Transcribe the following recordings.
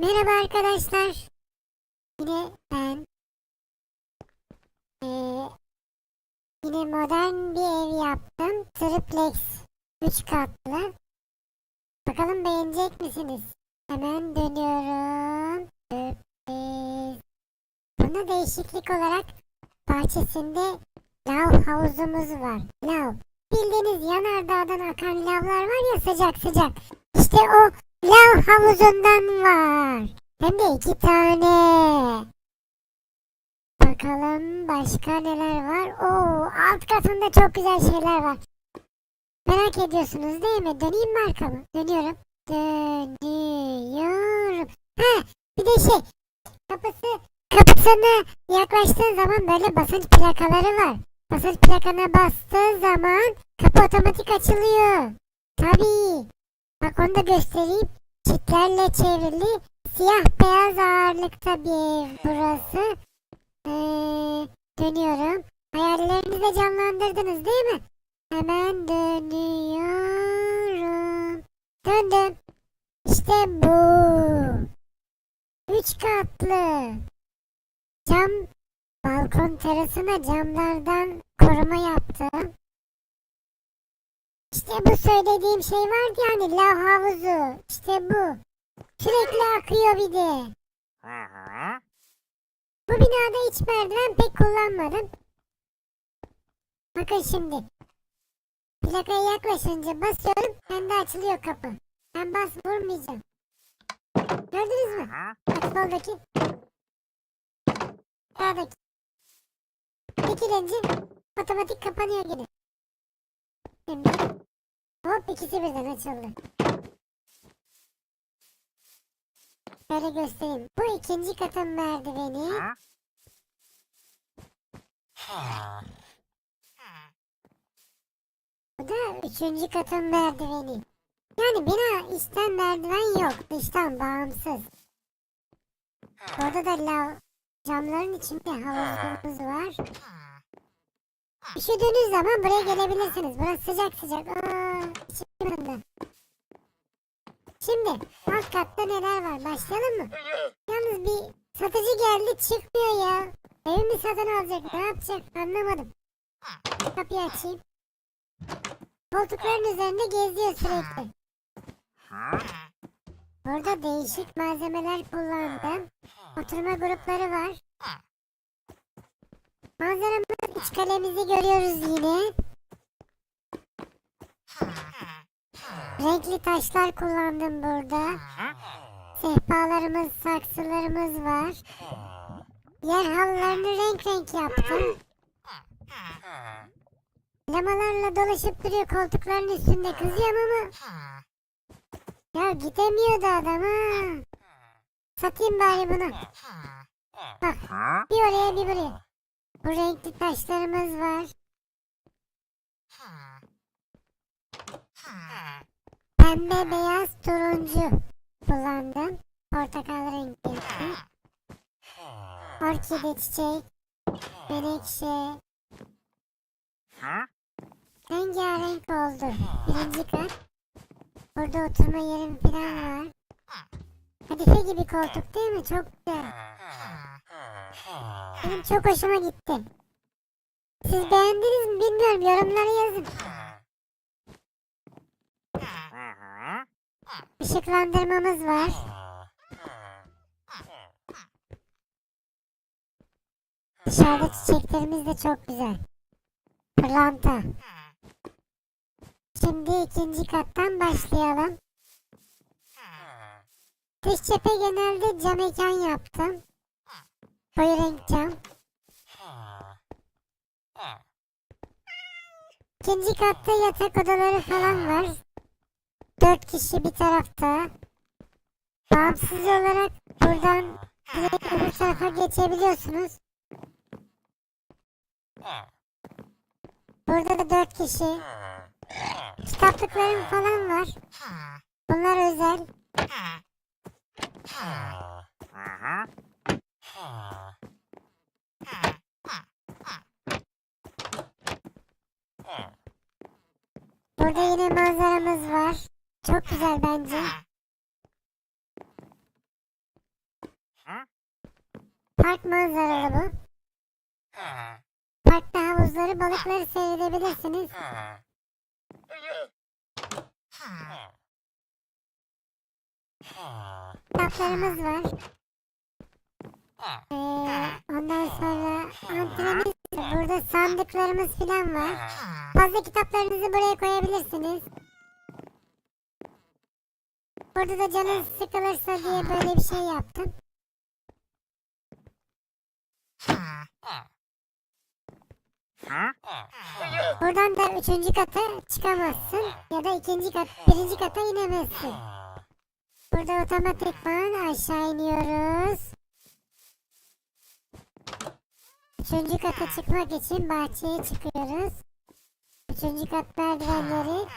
Merhaba arkadaşlar. Yine ben. Ee, yine modern bir ev yaptım. Triplex. 3 katlı. Bakalım beğenecek misiniz? Hemen dönüyorum. Sürpriz. Buna değişiklik olarak bahçesinde lav havuzumuz var. Lav. Bildiğiniz yanardağdan akan lavlar var ya sıcak sıcak. İşte o lav havuzundan var. Hem de iki tane. Bakalım başka neler var. Oo, alt katında çok güzel şeyler var. Merak ediyorsunuz değil mi? Döneyim mi arkamı? Dönüyorum. Dönüyorum. Ha, bir de şey. Kapısı kapısına yaklaştığın zaman böyle basınç plakaları var. Basınç plakana bastığı zaman kapı otomatik açılıyor. Tabii. Bak onu da. Çitlerle çevrili siyah beyaz ağırlıkta bir ev burası. Ee, dönüyorum. Hayallerinizi de canlandırdınız değil mi? Hemen dönüyorum. Döndüm. İşte bu. Üç katlı. Cam balkon terasına camlardan koruma yaptım. İşte bu söylediğim şey vardı yani lav havuzu. İşte bu. Sürekli akıyor bir de. Bu binada hiç merdiven pek kullanmadım. Bakın şimdi. Plakaya yaklaşınca basıyorum kendi açılıyor kapı. Ben bas vurmayacağım. Gördünüz mü? Bak soldaki. Sağdaki. Çekilince otomatik kapanıyor gene. Şimdi hop ikisi birden açıldı. Şöyle göstereyim. Bu ikinci katın merdiveni. Bu da üçüncü katın merdiveni. Yani bina içten merdiven yok. Dıştan bağımsız. Orada da lav camların içinde havuzumuz var. Üşüdüğünüz zaman buraya gelebilirsiniz. Burası sıcak sıcak. Aa. Şimdi alt katta neler var? Başlayalım mı? Yalnız bir satıcı geldi çıkmıyor ya. Evimi satın alacak. Ne yapacak? Anlamadım. Kapıyı açayım. Koltukların üzerinde geziyor sürekli. Burada değişik malzemeler kullandım. Oturma grupları var. Manzaramız iç kalemizi görüyoruz yine. Renkli taşlar kullandım burada. Sehpalarımız, saksılarımız var. Yer halılarını renk renk yaptım. Lamalarla dolaşıp duruyor koltukların üstünde kızıyorum ama. Ya gidemiyordu adam ha. Satayım bari bunu. Bak bir oraya bir buraya. Bu renkli taşlarımız var. Pembe, beyaz, turuncu kullandım. Portakal renkli. Orkide çiçek, menekşe. Rengarenk oldu. Birinci kat. Burada oturma yerim falan var. Kadife gibi koltuk değil mi? Çok güzel. Benim çok hoşuma gitti. Siz beğendiniz mi bilmiyorum. Yorumlara yazın. Işıklandırmamız var. Dışarıda çiçeklerimiz de çok güzel. Pırlanta. Şimdi ikinci kattan başlayalım. Dış cephe genelde cam mekan yaptım. Koyu renk cam. İkinci katta yatak odaları falan var. Dört kişi bir tarafta. Bağımsız olarak buradan direkt öbür tarafa geçebiliyorsunuz. Burada da dört kişi. Kitaplıklarım falan var. Bunlar özel. Burada yine manzaramız var. Çok güzel bence. Park manzaralı bu. Parkta havuzları, balıkları seyredebilirsiniz. Kitaplarımız var. Ee, ondan sonra antremiz Burada sandıklarımız falan var. Fazla kitaplarınızı buraya koyabilirsiniz. Burada da canınız sıkılırsa diye böyle bir şey yaptım. Buradan da üçüncü kata çıkamazsın ya da ikinci kat, birinci kata inemezsin. Burada otomatikman aşağı iniyoruz. Üçüncü kata çıkmak için bahçeye çıkıyoruz. Üçüncü kat merdivenleri.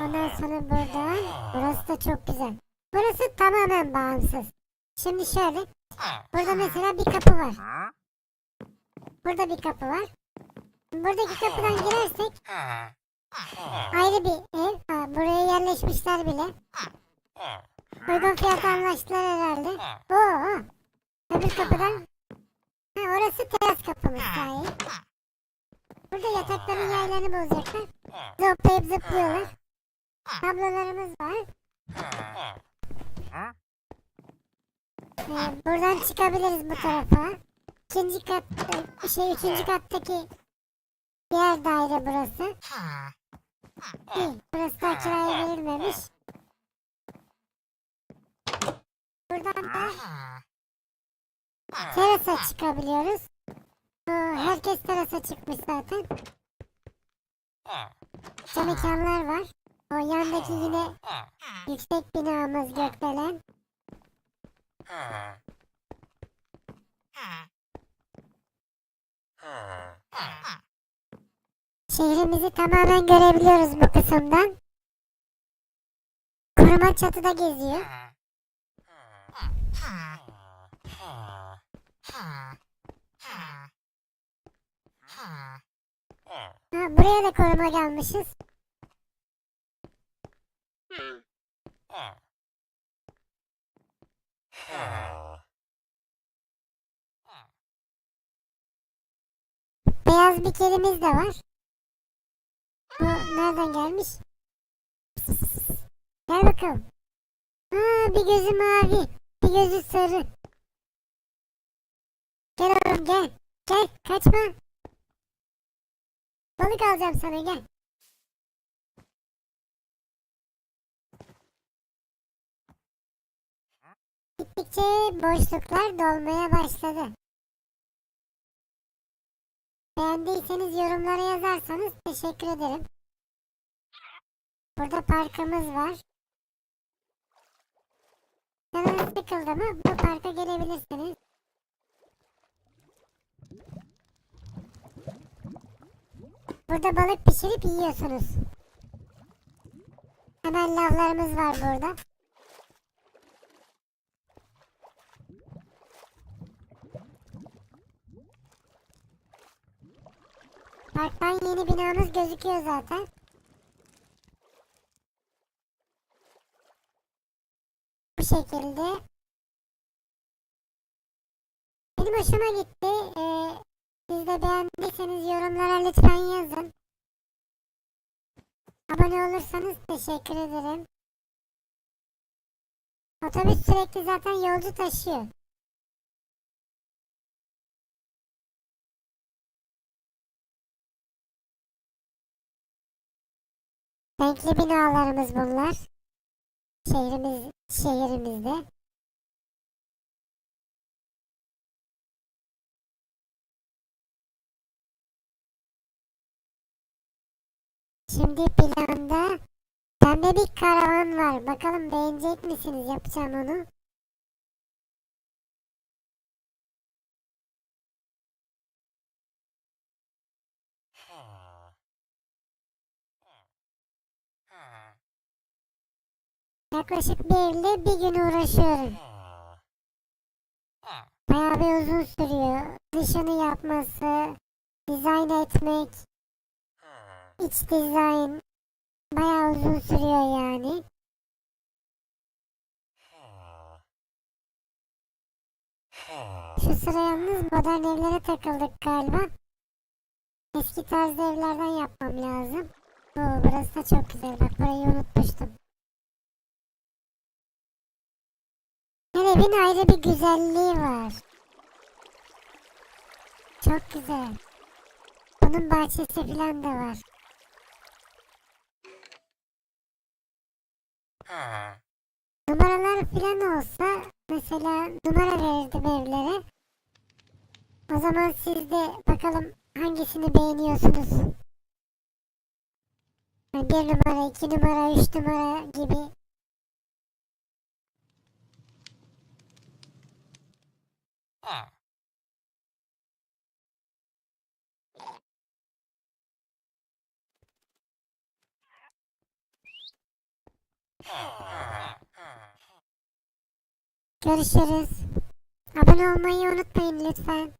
Ondan sonra buradan. Burası da çok güzel. Burası tamamen bağımsız. Şimdi şöyle. Burada mesela bir kapı var. Burada bir kapı var. Buradaki kapıdan girersek ayrı bir ev. Ha, buraya yerleşmişler bile. Uygun fiyata anlaştılar herhalde. Oo. Öbür kapıdan. Ha, orası teras kapımız sahip. Burada yatakların yaylarını bozacaklar. Zıplayıp zıplıyorlar. Tablolarımız var. Ee, buradan çıkabiliriz bu tarafa. İkinci kat, e, şey üçüncü kattaki diğer daire burası. Değil, burası da kiraya verilmemiş. Buradan da terasa çıkabiliyoruz. Herkes terasa çıkmış zaten. Cam mekanlar var. O yandaki yine yüksek binamız gökdelen. Şehrimizi tamamen görebiliyoruz bu kısımdan. Koruma çatıda geziyor. Ha, buraya da koruma gelmişiz. Beyaz bir kelimiz de var. Bu nereden gelmiş? Gel bakalım. Ha, bir gözü mavi, bir gözü sarı. Gel oğlum gel. Gel kaçma. Balık alacağım sana gel. Gittikçe boşluklar dolmaya başladı. Beğendiyseniz yorumlara yazarsanız teşekkür ederim. Burada parkımız var. Canınız sıkıldı mı bu parka gelebilirsiniz. Burada balık pişirip yiyorsunuz. Hemen lavlarımız var burada. Parktan yeni binamız gözüküyor zaten. Bu şekilde. Benim hoşuma gitti. Ee, de beğendiyseniz yorumlara lütfen yazın. Abone olursanız teşekkür ederim. Otobüs sürekli zaten yolcu taşıyor. Renkli binalarımız bunlar. Şehrimiz, şehrimizde. Şimdi planda pembe bir karavan var. Bakalım beğenecek misiniz? Yapacağım onu. Yaklaşık bir ile bir gün uğraşıyorum. Bayağı bir uzun sürüyor. Dışını yapması, dizayn etmek, iç dizayn bayağı uzun sürüyor yani. Şu sıra yalnız modern evlere takıldık galiba. Eski tarzda evlerden yapmam lazım. Oo, burası da çok güzel. Bak burayı unutmuştum. Her evin ayrı bir güzelliği var. Çok güzel. Bunun bahçesi falan da var. Numaralar falan olsa mesela numara verirdim evlere. O zaman siz de bakalım hangisini beğeniyorsunuz. Yani bir numara, iki numara, üç numara gibi. Görüşürüz. Abone olmayı unutmayın lütfen.